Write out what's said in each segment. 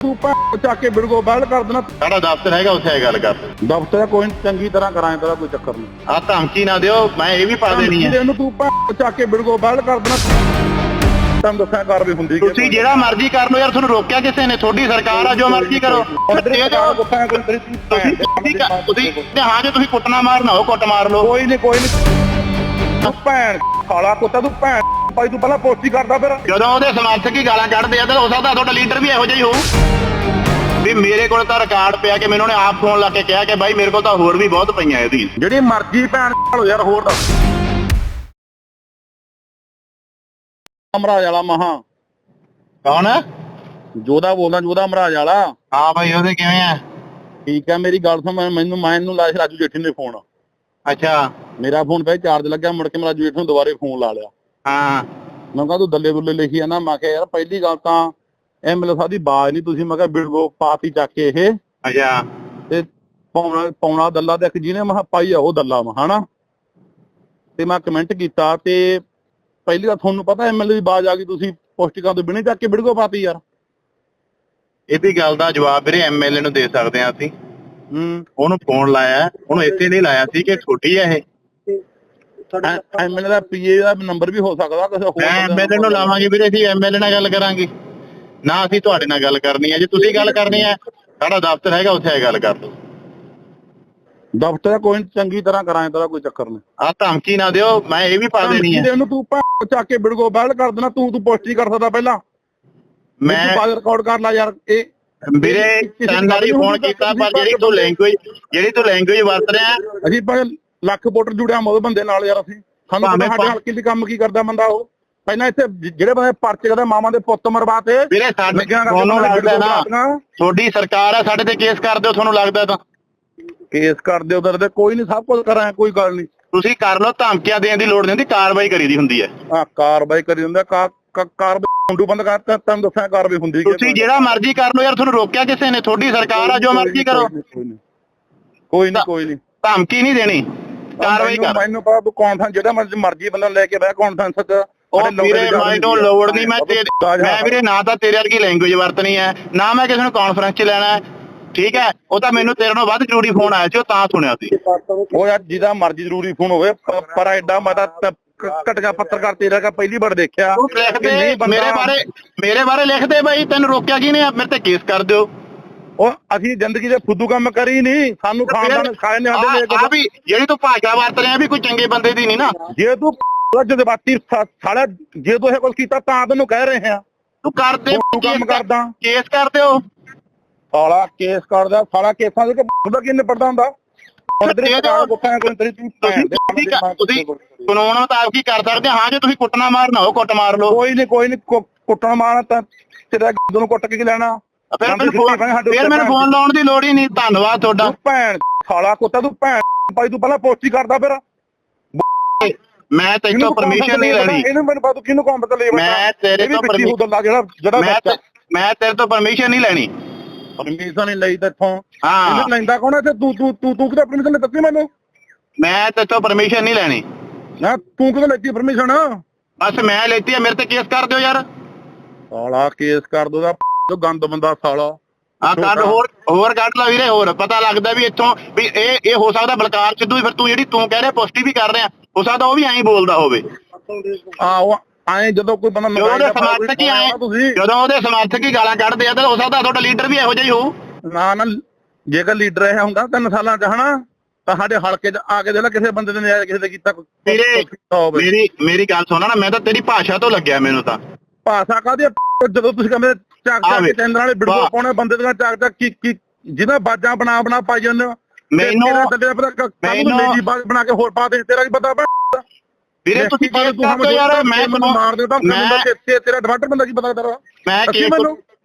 ਤੂੰ ਭੈਣ ਚੱਕ ਕੇ ਬਿਲਕੁਲ ਬਹਿਲ ਕਰ ਦੇਣਾ। ਸਾਡਾ ਦਫ਼ਤਰ ਹੈਗਾ ਉੱਥੇ ਇਹ ਗੱਲ ਕਰ। ਦਫ਼ਤਰ ਕੋਈ ਨੀ, ਚੰਗੀ ਤਰ੍ਹਾਂ ਕਰਾਂ ਤੇਰਾ ਕੋਈ ਚੱਕਰ ਨਹੀਂ ਆ ਧਮਕੀ ਨਾ ਦਿਓ ਮੈਂ ਇਹ ਵੀ ਪਾ ਦੇਣੀ ਹੈ ਇਹਨੂੰ ਤੂੰ ਭੈਣ ਚੱਕ ਕੇ ਬਿਲਕੁਲ ਬਹਿਲ ਕਰ ਦੇਣਾ। ਤੁਹਾਨੂੰ ਦੱਸਿਆ ਕਰ ਵੀ ਹੁੰਦੀ ਤੁਸੀਂ ਜਿਹੜਾ ਮਰਜ਼ੀ ਕਰ ਲਓ ਯਾਰ ਤੁਹਾਨੂੰ ਰੋਕਿਆ ਕਿਸੇ ਨੇ? ਤੁਹਾਡੀ ਸਰਕਾਰ ਆ ਜੋ ਮਰਜ਼ੀ ਕਰੋ। ਇਹ ਜੋ ਦੱਸਿਆ ਕੋਈ ਤੇਰੀ ਤੁਸੀਂ ਠੀਕ ਆ, ਤੁਸੀਂ ਤੇ ਹਾਂ ਜੇ ਤੁਸੀਂ ਕੁੱਟਣਾ ਮਾਰਨਾ ਹੋ ਕੁੱਟ ਮਾਰ ਲਓ। ਕੋਈ ਨਹੀਂ ਕੋਈ ਨਹੀਂ ਤੂੰ ਭੈਣ ਖਾਲਾ ਕੁੱਤਾ ਤੂੰ ਭੈਣ। ਭਾਈ ਤੂੰ ਪਹਿਲਾਂ ਪੋਸਟੀ ਕਰਦਾ ਫਿਰ। ਜਦੋਂ ਉਹਦੇ ਸਮਰਥਕ ਹੀ ਗਾਲਾਂ ਕੱਢਦੇ ਆ ਤਾਂ ਹੋ ਸਕਦਾ ਤੁਹਾਡਾ ਲੀਡਰ ਵੀ ਇਹੋ ਜਿਹਾ ਹੀ ਹੋਊ। ਵੀ ਮੇਰੇ ਕੋਲ ਤਾਂ ਰਿਕਾਰਡ ਪਿਆ ਕਿ ਮੈਨੂੰ ਉਹਨੇ ਆਪ ਫੋਨ ਲਾ ਕੇ ਕਿਹਾ ਕਿ ਬਾਈ ਮੇਰੇ ਕੋਲ ਤਾਂ ਹੋਰ ਵੀ ਬਹੁਤ ਪਈਆਂ ਇਹਦੀ ਜਿਹੜੀ ਮਰਜ਼ੀ ਭੈਣ ਭਾਲੋ ਯਾਰ ਹੋਰ ਦੱਸ। ਅਮਰਾਜ ਵਾਲਾ ਮਹਾ। ਕੌਣ? ਜੋਦਾ ਬੋਲਦਾ ਜੋਦਾ ਅਮਰਾਜ ਵਾਲਾ। ਹਾਂ ਬਾਈ ਉਹਦੇ ਕਿਵੇਂ ਆ? ਠੀਕ ਹੈ ਮੇਰੀ ਗੱਲ ਸੁਣ ਮੈਂ- ਮੈਨੂੰ ਮੈਂ ਇਹਨੂੰ ਲਾਇਆ ਰਾਜੂ ਜੇਠੀ ਨੇ ਫੋਨ ਅੱਛਾ। ਮੇਰਾ ਫੋਨ ਪਏ ਚਾਰਜ ਲੱਗਿਆ ਮੁੜ ਕੇ ਮੈਂ ਰਾਜੂ ਜੇਠੀ ਨੂੰ ਦੁਬਾਰੇ ਫੋਨ ਲਾ ਲਿਆ। ਹਾਂ। ਮੈਂ ਕਿਹਾ ਤੂੰ ਦੱਲੇ ਦੁੱਲੇ ਲਿਖੀ ਆ ਨਾ ਮੈਂ ਕਿਹਾ ਯਾਰ ਪਹਿਲੀ ਗੱਲ ਤਾਂ ਐਮਐਲਏ ਸਾਹਿਬ ਦੀ ਬਾਜ਼ ਨਹੀਂ। ਤੁਸੀਂ ਮੈਂ ਕਿਹਾ ਬਿਲਗੋ ਪਾਤੀ ਚੱਕ ਕੇ ਇਹ। ਅੱਛਾ। ਤੇ ਪੌਣਾ ਪੌਣਾ ਦੱਲਾ ਤੇ ਇੱਕ ਜਿਹਨੇ ਮਹਾ ਪਾਈ ਆ ਉਹ ਦੱਲਾ ਵਾ ਹਨਾ? ਤੇ ਮੈਂ ਕਮੈਂਟ ਕੀਤਾ ਤੇ ਪਹਿਲੀ ਗੱਲ ਤੁਹਾਨੂੰ ਪਤਾ ਐਮਐਲਏ ਦੀ ਬਾਜ਼ ਆ ਗਈ। ਤੁਸੀਂ ਪੋਸਟਿਕਾਂ ਤੋਂ ਬਿਨੇ ਚੱਕ ਕੇ ਬਿਲਗੋ ਪਾਤੀ ਯਾਰ? ਇਹਦੀ ਗੱਲ ਦਾ ਜਵਾਬ ਵੀਰੇ ਐਮਐਲਏ ਨੂੰ ਦੇ ਸਕਦੇ ਆ ਅਸੀਂ। ਹੂੰ। ਉਹਨੂੰ ਫੋਨ ਲਾਇਆ ਉਹਨੂੰ ਇੱਥੇ ਨਹੀਂ ਲਾਇਆ ਸੀ ਕਿ ਛੋਟੀ ਹੈ ਇਹ। ਐਮਐਲਏ ਦਾ ਪੀਏ ਦਾ ਨੰਬਰ ਵੀ ਹੋ ਸਕਦਾ ਕਿਸੇ ਹੋਰ ਐਮਐਲਏ ਨੂੰ ਲਾਵਾਂਗੇ ਵੀਰੇ ਅਸੀਂ ਐਮਐਲਏ ਨਾਲ ਗੱਲ ਕਰਾਂਗੇ। ਨਾ ਅਸੀਂ ਤੁਹਾਡੇ ਨਾਲ ਗੱਲ ਕਰਨੀ ਹੈ ਜੇ ਤੁਸੀਂ ਗੱਲ ਕਰਨੀ ਹੈ ਸਾਡਾ ਦਫ਼ਤਰ ਹੈਗਾ ਉੱਥੇ ਇਹ ਗੱਲ ਕਰ ਲਓ। ਦਫ਼ਤਰ ਕੋਈ ਚੰਗੀ ਤਰ੍ਹਾਂ ਕਰਾਂ ਤੇਰਾ ਕੋਈ ਚੱਕਰ ਨਹੀਂ। ਆ ਧਮਕੀ ਨਾ ਦਿਓ ਮੈਂ ਇਹ ਵੀ ਪਾ ਦੇਣੀ ਹੈ। ਇਹਨੂੰ ਤੂੰ ਚੱਕ ਕੇ ਬਿਲਗੋ ਬਹਿਲ ਕਰ ਦੇਣਾ ਤੂੰ ਤੂੰ ਪੋਸਟੀ ਕਰ ਸਕਦਾ ਪਹਿਲਾਂ। ਮੈਂ ਤੂੰ ਬਾਅਦ ਰਿਕਾਰਡ ਕਰ ਲੈ ਯਾਰ ਇਹ ਵੀਰੇ ਤਿੰਨ ਵਾਰੀ ਫੋਨ ਕੀਤਾ ਪਰ ਜਿਹੜੀ ਤੂੰ ਲੈਂਗੁਏਜ ਜਿਹੜੀ ਤੂੰ ਲੈਂਗੁਏਜ ਵਰਤ ਰਿਹਾ। ਅਸੀਂ ਲੱਖ ਵੋਟਰ ਜੁੜਿਆ ਮੋਦ ਬੰਦੇ ਨਾਲ ਯਾਰ ਅਸੀਂ। ਸਾਨੂੰ ਪਤਾ ਸਾਡੇ ਹਲਕੇ ਦੀ ਕੰਮ ਕੀ ਕਰਦਾ ਬੰਦਾ ਉਹ। ਪਹਿਲਾਂ ਇੱਥੇ ਜਿਹੜੇ ਬੰਦੇ ਪਰਚੇ ਕਰਦੇ ਮਾਵਾਂ ਦੇ ਪੁੱਤ ਮਰਵਾਤੇ ਵੀਰੇ ਸਾਡੇ ਤੁਹਾਨੂੰ ਲੱਗਦਾ ਨਾ ਤੁਹਾਡੀ ਸਰਕਾਰ ਹੈ ਸਾਡੇ ਤੇ ਕੇਸ ਕਰ ਦਿਓ ਤੁਹਾਨੂੰ ਲੱਗਦਾ ਤਾਂ। ਕੇਸ ਕਰਦੇ ਉਧਰ ਤੇ ਕੋਈ ਨਹੀਂ ਸਭ ਕੁਝ ਕਰਾਂ ਕੋਈ ਗੱਲ ਨਹੀਂ। ਤੁਸੀਂ ਕਰ ਲਓ ਧਮਕੀਆਂ ਦੇਣ ਦੀ ਲੋੜ ਨਹੀਂ ਹੁੰਦੀ ਕਾਰਵਾਈ ਕਰੀਦੀ ਹੁੰਦੀ ਹੈ। ਆ ਕਾਰਵਾਈ ਕਰੀ ਕਾ- ਕਾਰਵਾਈ ਮੁੰਡੂ ਬੰਦ ਕਰਤਾ ਤੈਨੂੰ ਦੱਸਾਂ ਕਾਰਵਾਈ ਹੁੰਦੀ ਕੀ ਹੈ। ਤੁਸੀਂ ਜਿਹੜਾ ਮਰਜ਼ੀ ਕਰ ਲਓ ਯਾਰ ਤੁਹਾਨੂੰ ਰੋਕਿਆ ਕਿਸੇ ਨੇ ਤੁਹਾਡੀ ਸਰਕਾਰ ਆ ਜੋ ਮਰਜ਼ੀ ਕਰੋ। ਕੋਈ ਨਹੀਂ ਕੋਈ ਨਹੀਂ। ਧਮਕੀ ਨਹੀਂ ਦੇਣੀ। ਕਾਰਵਾਈ ਕਰ। ਮੈਨੂੰ ਪਤਾ ਤੂੰ ਕੌਨਫਰੰਸ ਜਿਹੜਾ ਮਰਜ਼ੀ ਮਰਜ਼ੀ ਬੰਦਾ ਲੈ ਕੇ ਬਹਿ ਕੌਨਫਰੰਸ ਚ ਉਹ ਵੀਰੇ ਦੀ ਮੈਨੂੰ। ਲੋੜ ਨਹੀਂ ਮੈਂ ਮੈਂ ਵੀਰੇ ਨਾ ਤਾਂ ਤੇਰੇ ਵਰਗੀ ਲੈਂਗੁਏਜ ਵਰਤਣੀ ਹੈ ਨਾ ਮੈਂ ਕਿਸੇ ਨੂੰ ਕਾਨਫਰੰਸ 'ਚ ਲੈਣਾ ਹੈ। ਠੀਕ ਹੈ? ਉਹ ਤਾਂ ਮੈਨੂੰ ਤੇਰੇ ਨਾਲੋਂ ਵੱਧ ਜ਼ਰੂਰੀ ਫੋਨ ਆਇਆ ਸੀ ਉਹ ਤਾਂ ਸੁਣਿਆ ਸੀ। ਉਹ ਯਾਰ ਜਿਹਦਾ ਮਰਜ਼ੀ ਜ਼ਰੂਰੀ ਫੋਨ ਹੋਵੇ ਪਰ ਐਡਾ ਮਤਾ ਘਟਗਾ ਪੱਤਰਕਾਰ ਤੇਰਾ ਕਾ ਪਹਿਲੀ ਵਾਰ ਦੇਖਿਆ ਕਿ ਮੇਰੇ ਬਾਰੇ ਮੇਰੇ ਬਾਰੇ ਲਿਖਦੇ ਬਾਈ ਤੈਨੂੰ ਰੋਕਿਆ ਕਿਹਨੇ ਆ ਮੇਰੇ ਤੇ ਕੇਸ ਕਰ ਦਿਓ। ਉਹ ਅਸੀਂ ਜ਼ਿੰਦਗੀ ਦੇ ਫੁੱਦੂ ਕੰਮ ਕਰੀ ਨਹੀਂ ਸਾਨੂੰ ਖਾਨਦਾਨ ਖਾਏ ਨੇ ਸਾਡੇ ਆ ਵੀ ਜਿਹੜੀ ਤੂੰ ਭਾਸ਼ਾ ਵਰਤ ਰਿਹਾ ਵੀ ਕੋਈ ਚੰਗੇ ਬੰਦੇ ਦੀ ਨਹੀਂ ਨਾ। ਜੇ ਤੂੰ ਜਜ਼ਬਾਤੀ ਸਾਲਾ ਜੇ ਤੂੰ ਇਹ ਕੁਝ ਕੀਤਾ ਤਾਂ ਤੈਨੂੰ ਕਹਿ ਰਹੇ ਆ। ਤੂੰ ਕਰਦੇ ਕੰਮ ਕਰਦਾ। ਕੇਸ ਕਰ ਦਿਓ ਸਾਲਾ ਕੇਸ ਕਰਦਾ ਸਾਲਾ ਕੇਸਾਂ ਦੇ ਕਿ ਉਹਦਾ ਕੀ ਨਿਪਟਦਾ ਹੁੰਦਾ? ਹੈ ਕਾਨੂੰਨ ਮੁਤਾਬਕ ਹੀ ਕਰ ਸਕਦੇ ਹਾਂ। ਜੇ ਤੁਸੀਂ ਕੁੱਟਣਾ ਮਾਰਨਾ ਹੋ ਕੁੱਟ ਮਾਰ ਲਓ। ਕੋਈ ਨਹੀਂ ਕੋਈ ਨਹੀਂ ਕੁੱਟਣ ਮਾਰਨਾ ਤਾਂ ਤੇਰਾ ਗੁੱਦ ਨੂੰ ਕੁੱਟ ਕੇ ਕੀ ਲੈਣਾ? ਫਿਰ ਮੈਨੂੰ ਫੋਨ ਫਿਰ ਮੈਨੂੰ ਫੋਨ ਲਾਉਣ ਦੀ ਲੋੜ ਹੀ ਨਹੀਂ। ਧੰਨਵਾਦ ਤੁਹਾਡਾ। ਭੈਣ ਸਾਲਾ ਕੁੱਤਾ ਤੂੰ ਭੈਣ ਭਾਈ ਤੂੰ ਪਹਿਲਾਂ ਪੋਸਟੀ ਕਰਦਾ ਫਿਰ। ਮੈਂ ਤੈਨੂੰ ਪਰਮਿਸ਼ਨ ਨਹੀਂ ਲੈਣੀ? ਇਹਨੂੰ ਮੈਨੂੰ ਪਤਾ ਤੂੰ ਕਿਹਨੂੰ ਕੰਮ ਤੇ ਲੈ ਮੈਂ ਤੇਰੇ ਤੋਂ ਪਰਮਿਸ਼ਨ ਜਿਹੜਾ ਜਿਹੜਾ ਬੱਚਾ। ਮੈਂ ਤੇਰੇ ਤੋਂ ਪਰਮਿਸ਼ਨ ਨਹੀਂ ਲੈਣੀ। ਪਰਮਿਸ਼ਨ ਨਹੀਂ ਲਈ ਤੇਥੋਂ। ਹਾਂ। ਇਹਨੂੰ ਲੈਂਦਾ ਕੌਣ ਹੈ? ਤੇ ਤੂੰ ਤੂੰ ਤੂੰ ਤੂੰ ਕਿਤੇ ਪਰਮਿਸ਼ਨ ਦਿੱਤੀ ਮੈਨੂੰ? ਮੈਂ ਤੇਰੇ ਤੋਂ ਪਰਮਿਸ਼ਨ ਨਹੀਂ ਲੈਣੀ। ਨਾ ਤੂੰ ਕਿਤੇ ਲੈਤੀ ਪਰਮਿਸ਼ਨ ਬਸ ਮੈਂ ਲੈਤੀ ਆ ਮੇਰੇ ਤੇ ਕੇਸ ਕਰ ਦਿਓ ਯਾਰ। ਸਾਲਾ ਕੇਸ ਕਰ ਦੋ ਦਾ ਗੰਦ ਬੰਦਾ ਸਾਲਾ। ਆ ਕੱਢ ਹੋਰ ਹੋਰ ਕੱਢ ਲਾ ਵੀਰੇ ਹੋਰ। ਪਤਾ ਲੱਗਦਾ ਵੀ ਇੱਥੋਂ ਵੀ ਇਹ ਇਹ ਹੋ ਸਕਦਾ ਬਲਕਾਰ ਸਿੱਧੂ ਹੀ ਫਿਰ ਤੂੰ ਜਿਹੜੀ ਤੂੰ ਕਹਿ ਰਿਹਾ ਪੁਸ਼ਟੀ ਵੀ ਕਰ ਰਿਹਾ। ਹੋ ਸਕਦਾ ਉਹ ਵੀ ਐਂ ਹੀ ਬੋਲਦਾ ਹੋਵੇ। ਆ ਉਹ ਆਏ ਜਦੋਂ ਕੋਈ ਬੰਦਾ ਜਦੋਂ ਉਹਦੇ ਸਮਰਥਕ ਹੀ ਆਏ ਜਦੋਂ ਉਹਦੇ ਸਮਰਥਕ ਹੀ ਗਾਲਾਂ ਕੱਢਦੇ ਆ ਤਾਂ ਹੋ ਸਕਦਾ ਤੁਹਾਡਾ ਲੀਡਰ ਵੀ ਇਹੋ ਜਿਹਾ ਹੀ ਹੋਊ। ਨਾ ਨਾ ਜੇਕਰ ਲੀਡਰ ਇਹ ਹੁੰਦਾ ਤਿੰਨ ਸਾਲਾਂ ਚ ਹਨਾ ਤਾਂ ਸਾਡੇ ਹਲਕੇ ਚ ਆ ਕੇ ਦੇ ਲੈ ਕਿਸੇ ਬੰਦੇ ਨੇ ਕਿਸੇ ਦੇ ਕੀਤਾ ਹੋਵੇ। ਮੇਰੀ ਮੇਰੀ ਗੱਲ ਸੁਣਾ ਨਾ ਮੈਂ ਤਾਂ ਤੇਰੀ ਭਾਸ਼ਾ ਤੋਂ ਲੱਗਿਆ ਮੈਨੂੰ ਤਾਂ। ਭਾਸ਼ਾ ਕਾਦੀ ਜਦੋਂ ਤੁਸੀਂ ਕਹਿੰਦੇ ਚੱਕ ਚੱਕ ਕੇ ਚੰਦਰ ਵਾਲੇ ਵਾਹ। ਪਾਉਣੇ ਬੰਦੇ ਦੀਆਂ ਚੱਕ ਚੱਕ ਕੀ ਕੀ ਜਿਹਦਾ ਬਾਜਾਂ ਬਣਾ ਬਣਾ ਪਾਈ ਜਾਂਦੇ ਹੋ। ਮੈਨੂੰ- ਤੇਰਾ ਪਤਾ ਕ- ਮੈਨੂੰ- ਮੇਰੀ ਬਾਜ ਬਣਾ ਕੇ ਹੋਰ ਪਾ ਦੇ ਤੇਰਾ ਕੀ ਪਤਾ? ਵੀਰੇ ਤੁਸੀਂ ਬਾਰੇ ਕੇਸ ਕਰ ਦਿਓ ਯਾਰ ਮੈਂ ਮੈਨੂੰ ਮਾਰ ਦੇ ਤਾਂ ਮੈਂ ਤੇਰਾ ਡਿਵਾਈਡਰ ਬੰਦਾ ਕੀ ਪਤਾ ਤੇਰਾ ਮੈਂ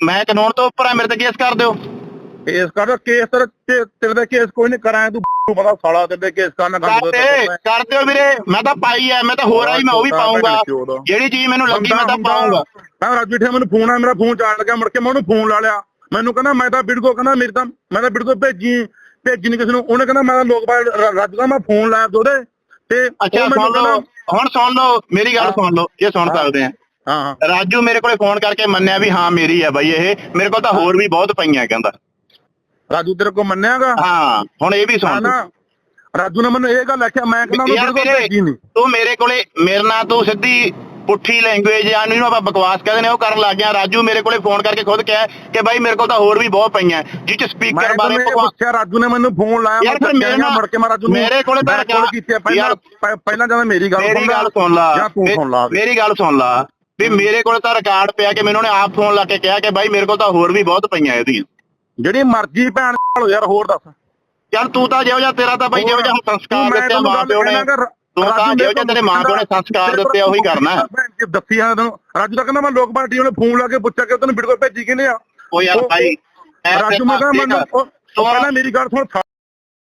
ਮੈਂ ਕਾਨੂੰਨ ਤੋਂ ਉੱਪਰ ਆ ਮੇਰੇ ਤੇ ਕੇਸ ਕਰ ਦਿਓ। ਕੇਸ ਕਰ ਕੇਸ ਤੇਰੇ ਤੇ- ਤੇਰੇ ਦਾ ਕੇਸ ਕੋਈ ਨਹੀਂ ਕਰਾਂ ਤੂੰ ਤੂੰ ਪਤਾ ਸਾਲਾ ਤੇਰੇ ਤੇ ਕੇਸ ਕਰਨਾ ਕਰ ਦੇ ਕਰ ਦਿਓ ਵੀਰੇ ਮੈਂ ਤਾਂ ਪਾਈ ਐ ਮੈਂ ਤਾਂ ਹੋਰ ਆਈ ਮੈਂ ਉਹ ਵੀ ਪਾਉਂਗਾ ਜਿਹੜੀ ਚੀਜ਼ ਮੈਨੂੰ ਲੱਗੀ ਮੈਂ ਤਾਂ ਪਾਉਂਗਾ ਮੈਂ ਰਾਜੂ ਠੇ ਮੈਨੂੰ ਫੋਨ ਆ ਮੇਰਾ ਫੋਨ ਚਾਰਜ ਲੱਗਿਆ ਮੁੜ ਕੇ ਮੈਂ ਉਹਨੂੰ ਫੋਨ ਲਾ ਲਿਆ। ਮੈਨੂੰ ਕਹਿੰਦਾ ਮੈਂ ਤਾਂ ਬਿੜਗੋ ਕਹਿੰਦਾ ਮੇਰੀ ਤਾਂ ਮੈਂ ਤਾਂ ਬਿੜਗੋ ਭੇਜੀ ਭੇਜੀ ਨਹੀਂ ਕਿਸੇ ਨੂੰ। ਉਹਨੇ ਕਹਿੰਦਾ ਮੈਂ ਤਾਂ ਲੋਕ ਬਾਹਰ ਰਾਜੂ ਦਾ ਮੈਂ ਫੋਨ ਲਾਇਆ ਉਹਦੇ। ਤੇ ਅੱਛਾ ਸੁਣ ਲਓ ਹੁਣ ਸੁਣ ਲਓ ਮੇਰੀ ਗੱਲ ਸੁਣ ਲਓ ਇਹ ਸੁਣ ਸਕਦੇ ਆ। ਹਾਂ ਹਾਂ। ਰਾਜੂ ਮੇਰੇ ਕੋਲੇ ਫੋਨ ਕਰਕੇ ਮੰਨਿਆ ਵੀ ਹਾਂ ਮੇਰੀ ਆ ਬਾਈ ਇਹ। ਮੇਰੇ ਕੋਲ ਤਾਂ ਹੋਰ ਵੀ ਬਹੁਤ ਪਈਆਂ ਕਹਿੰਦਾ। ਰਾਜੂ ਤੇਰੇ ਕੋ ਮੰਨਿਆਗਾ? ਹਾਂ ਹੁਣ ਇਹ ਵੀ ਸੁਣ। ਨਾ ਰਾਜੂ ਨੇ ਮੈਨੂੰ ਇਹ ਗੱਲ ਆਖਿਆ ਮੈਂ ਕਹਿੰਦਾ ਉਹਨੂੰ ਬਿਲਕੁਲ ਭੇਜੀ ਨਹੀਂ ਤੂੰ ਮੇਰੇ ਕੋਲੇ ਮੇਰੇ ਨਾਲ ਤੂੰ ਸਿੱਧੀ ਪੁੱਠੀ ਲੈਂਗੁਏਜ ਜਾਂ ਇਹਨੂੰ ਆਪਾਂ ਬਕਵਾਸ ਕਹਿੰਦੇ ਨੇ ਉਹ ਕਰਨ ਲੱਗ ਗਿਆ। ਰਾਜੂ ਮੇਰੇ ਕੋਲੇ ਫੋਨ ਕਰਕੇ ਖੁਦ ਕਿਹਾ ਕਿ ਬਾਈ ਮੇਰੇ ਕੋਲ ਤਾਂ ਹੋਰ ਵੀ ਬਹੁਤ ਪਈਆਂ। ਜਿਹ ਚ ਮੈਂ ਸਪੀਕਰ ਬਾਰੇ ਪੁੱਛਿਆ ਰਾਜੂ ਨੇ ਮੈਨੂੰ ਫੋਨ ਲਾਇਆ ਯਾਰ ਫਿਰ ਮੇਰੇ ਨਾਲ- ਮੁੜ ਕੇ ਮੈਂ ਰਾਜੂ ਨੂੰ ਮੇਰੇ ਕੋਲੇ ਤਾਂ ਮੈਂ ਕੋਲ ਕੀਤੀ ਪਹਿਲਾਂ ਪਹਿਲਾਂ ਜਦੋਂ ਮੇਰੀ ਗੱਲ ਸੁਣ ਲਾ, ਸੁਣ ਲਾ। ਜਾਂ ਤੂੰ ਮੇ- ਸੁਣ ਲਾ ਮੇਰੀ ਗੱਲ ਸੁਣ ਲਾ। ਵੀ ਮੇਰੇ ਕੋਲ ਤਾਂ ਰਿਕਾਰਡ ਪਿਆ ਕਿ ਮੈਨੂੰ ਨੇ ਆਪ ਫੋਨ ਲਾ ਕੇ ਕਿਹਾ ਕਿ ਬਾਈ ਮੇਰੇ ਕੋਲ ਤਾਂ ਹੋਰ ਵੀ ਬਹੁਤ ਪਈਆਂ ਇਹਦੀਆਂ। ਜਿਹੜੀ ਮਰਜ਼ੀ ਭੈਣ ਭਾਲੋ ਯਾਰ ਹੋਰ ਦੱਸ। ਚੱਲ ਤੂੰ ਤਾਂ ਜਿਹੋ ਜਿਹਾ ਤੇਰਾ ਤਾਂ ਬਾਈ ਜਿਹੋ ਜਿਹਾ ਸੰਸਕਾਰ ਦਿੱਤੇ ਮਾਂ ਪਿਓ ਨੇ। ਤੂੰ ਤਾਂ ਜਿਹੋ ਜਿਹਾ ਤੇਰੇ ਮਾਂ ਪਿਓ ਨੇ ਸੰਸਕਾਰ ਦਿੱਤੇ ਉਹੀ ਕਰਨਾ। ਦੱਸੀ ਆ ਤੈਨੂੰ। ਰਾਜੂ ਤਾਂ ਕਹਿੰਦਾ ਮੈਂ ਲੋਕ ਪਾਰਟੀ ਉਹਨੇ ਫੋਨ ਲਾ ਕੇ ਪੁੱਛਿਆ ਕਿ ਤੈਨੂੰ ਵੀਡੀਓ ਭੇਜੀ ਕਿਨੇ ਆ? ਉਹ ਯਾਰ ਭਾਈ ਰਾਜੂ ਮੈਂ ਕਹਿੰਦਾ ਪਾਸੇ ਮੈਨੂੰ ਉਹ- ਤੂੰ- ਪਹਿਲਾਂ ਮੇਰੀ ਗੱਲ ਸੁਣ